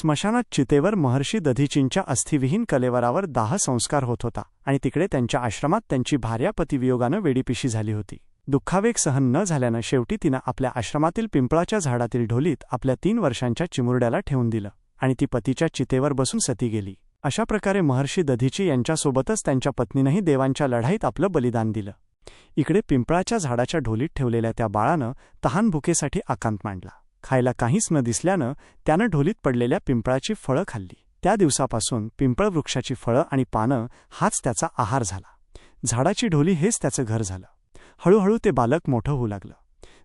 स्मशानात चितेवर महर्षी दधीचींच्या अस्थिविहीन कलेवरावर दाह संस्कार होत होता आणि तिकडे त्यांच्या आश्रमात त्यांची भार्या पतिवियोगानं वेडीपिशी झाली होती. दुःखावेग सहन न झाल्यानं शेवटी तिनं आपल्या आश्रमातील पिंपळाच्या झाडातील ढोलीत आपल्या तीन वर्षांच्या चिमुरड्याला ठेवून दिलं आणि ती पतीच्या चितेवर बसून सती गेली. अशा प्रकारे महर्षी दधीची यांच्यासोबतच त्यांच्या पत्नीनंही देवांच्या लढाईत आपलं बलिदान दिलं. इकडे पिंपळाच्या झाडाच्या ढोलीत ठेवलेल्या त्या बाळानं तहान भुकेसाठी आकांत मांडला. खायला काहीच न दिसल्यानं त्यानं ढोलीत पडलेल्या पिंपळाची फळं खाल्ली. त्या दिवसापासून पिंपळ वृक्षाची फळं आणि पानं हाच त्याचा आहार झाला. झाडाची ढोली हेच त्याचं घर झालं. हळूहळू ते बालक मोठं होऊ लागलं.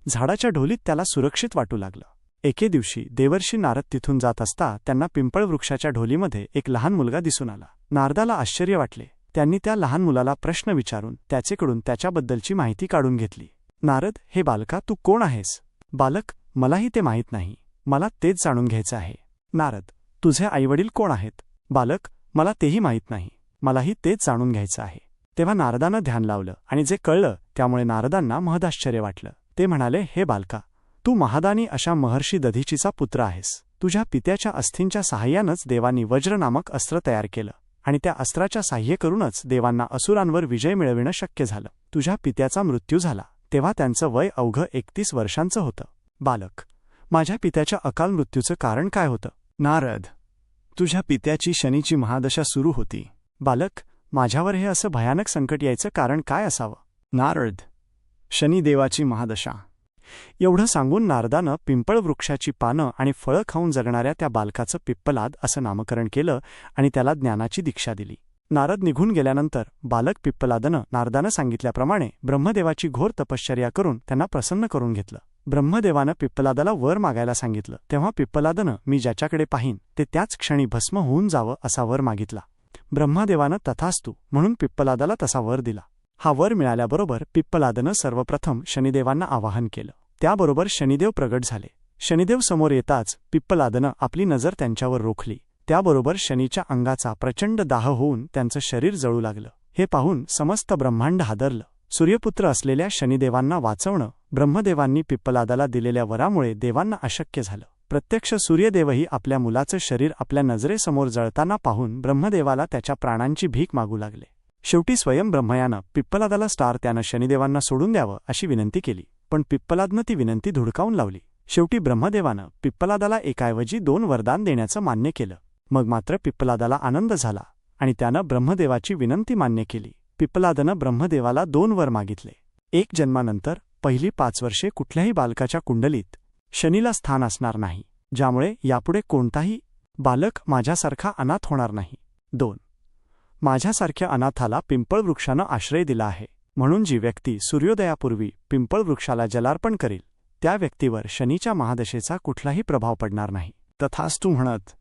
झाडाच्या ढोलीत त्याला सुरक्षित वाटू लागलं. एके दिवशी देवर्षी नारद तिथून जात असता त्यांना पिंपळ वृक्षाच्या ढोलीमध्ये एक लहान मुलगा दिसून आला. नारदाला आश्चर्य वाटले. त्यांनी त्या लहान मुलाला प्रश्न विचारून त्याचेकडून त्याच्याबद्दलची माहिती काढून घेतली. नारद हे बालका तू कोण आहेस? बालक मलाही ते माहीत नाही. मला तेच जाणून घ्यायचं आहे. नारद तुझे आईवडील कोण आहेत? बालक मला तेही माहीत नाही. मलाही तेच जाणून घ्यायचं आहे. तेव्हा नारदानं ध्यान लावलं आणि जे कळलं त्यामुळे नारदांना महदाश्चर्य वाटलं. ते म्हणाले हे बालका तू महादानी अशा महर्षी दधीचीचा पुत्र आहेस. तुझ्या पित्याच्या अस्थींच्या सहाय्यानंच देवांनी वज्र नामक अस्त्र तयार केलं आणि त्या अस्त्राच्या साह्य करूनच देवांना असुरांवर विजय मिळविणं शक्य झालं. तुझ्या पित्याचा मृत्यू झाला. तेव्हा त्यांचं वय अवघं एकतीस वर्षांचं होतं. बालक माझ्या पित्याच्या अकाल मृत्यूचं कारण काय होतं? नारद तुझ्या पित्याची शनीची महादशा सुरू होती. बालक माझ्यावर हे असं भयानक संकट यायचं कारण काय असावं? नारद शनिदेवाची महादशा. एवढं सांगून नारदानं पिंपळ वृक्षाची पानं आणि फळं खाऊन जगणाऱ्या त्या बालकाचं पिप्पलाद असं नामकरण केलं आणि त्याला ज्ञानाची दीक्षा दिली. नारद निघून गेल्यानंतर बालक पिप्पलादनं नारदानं सांगितल्याप्रमाणे ब्रह्मदेवाची घोर तपश्चर्या करून त्यांना प्रसन्न करून घेतलं. ब्रह्मदेवानं पिप्पलादाला वर मागायला सांगितलं. तेव्हा पिप्पलादनं मी ज्याच्याकडे पाहीन ते त्याच क्षणी भस्म होऊन जावं असा वर मागितला. ब्रह्मदेवानं तथास्तू म्हणून पिप्पलादाला तसा वर दिला. हा वर मिळाल्याबरोबर पिप्पलादनं सर्वप्रथम शनिदेवांना आवाहन केलं. त्याबरोबर शनिदेव प्रगट झाले. शनिदेव समोर येताच पिप्पलादनं आपली नजर त्यांच्यावर रोखली. त्याबरोबर शनीच्या अंगाचा प्रचंड दाह होऊन त्यांचं शरीर जळू लागलं. हे पाहून समस्त ब्रह्मांड हादरलं. सूर्यपुत्र असलेल्या शनिदेवांना वाचवणं ब्रह्मदेवांनी पिप्पलादाला दिलेल्या वरामुळे देवांना अशक्य झालं. प्रत्यक्ष सूर्यदेवही आपल्या मुलाचं शरीर आपल्या नजरेसमोर जळताना पाहून ब्रह्मदेवाला त्याच्या प्राणांची भीक मागू लागले. शेवटी स्वयं ब्रह्मयानं पिप्पलादाला स्टार त्यानं शनिदेवांना सोडून द्यावं अशी विनंती केली पण पिप्पलादनं ती विनंती धुडकावून लावली. शेवटी ब्रह्मदेवानं पिप्पलादाला एकाऐवजी दोन वरदान देण्याचं मान्य केलं. मग मात्र पिप्पलादाला आनंद झाला आणि त्यानं ब्रह्मदेवाची विनंती मान्य केली. पिप्पलादनं ब्रह्मदेवाला दोन वर मागितले. एक जन्मानंतर पहिली पाच वर्षे कुठल्याही बालकाच्या कुंडलीत शनीला स्थान असणार नाही ज्यामुळे यापुढे कोणताही बालक माझ्यासारखा अनाथ होणार नाही. दोन माझ्यासारख्या अनाथाला पिंपळ वृक्षानं आश्रय दिला आहे म्हणून जी व्यक्ती सूर्योदयापूर्वी पिंपळ वृक्षाला जलार्पण करील त्या व्यक्तीवर शनीच्या महादशेचा कुठलाही प्रभाव पडणार नाही. तथास्तू म्हणत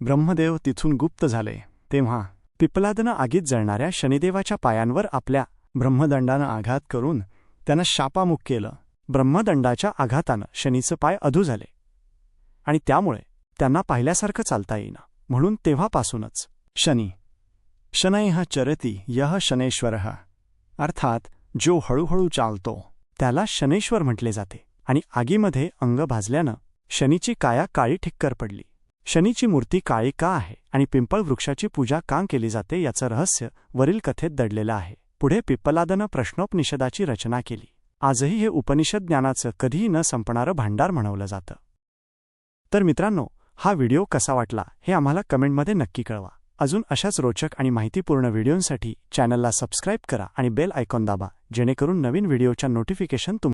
ब्रह्मदेव तिथून गुप्त झाले. तेव्हा पिपलादनं आगीत जळणाऱ्या शनिदेवाच्या पायांवर आपल्या ब्रह्मदंडानं आघात करून त्यानं शापामुख केलं. ब्रह्मदंडाच्या आघातानं शनीचं पाय अधू झाले. आणि त्यामुळे त्यांना पाहिल्यासारखं चालता येईना. म्हणून तेव्हापासूनच शनी शनैः चरती यह शनेश्वर. अर्थात जो हळूहळू चालतो त्याला शनेश्वर म्हटले जाते. आणि आगीमध्ये अंग भाजल्यानं शनीची काया काळी ठिक्कर पडली. शनीची मूर्ती काळी का आहे आणि पिंपळ वृक्षाची पूजा का केली जाते याचं रहस्य वरील कथेत दडलेलं आहे. पुढे पिप्पलादनं प्रश्नोपनिषदाची रचना केली. आजही हे उपनिषद ज्ञानाचं कधीही न संपणारं भांडार म्हणवलं जातं. तर मित्रांनो हा व्हिडिओ कसा वाटला हे आम्हाला कमेंटमध्ये नक्की कळवा. अजून अशाच रोचक आणि माहितीपूर्ण व्हिडिओंसाठी चॅनलला सबस्क्राईब करा आणि बेल आयकॉन दाबा जेणेकरून नवीन व्हिडिओच्या नोटिफिकेशन तुम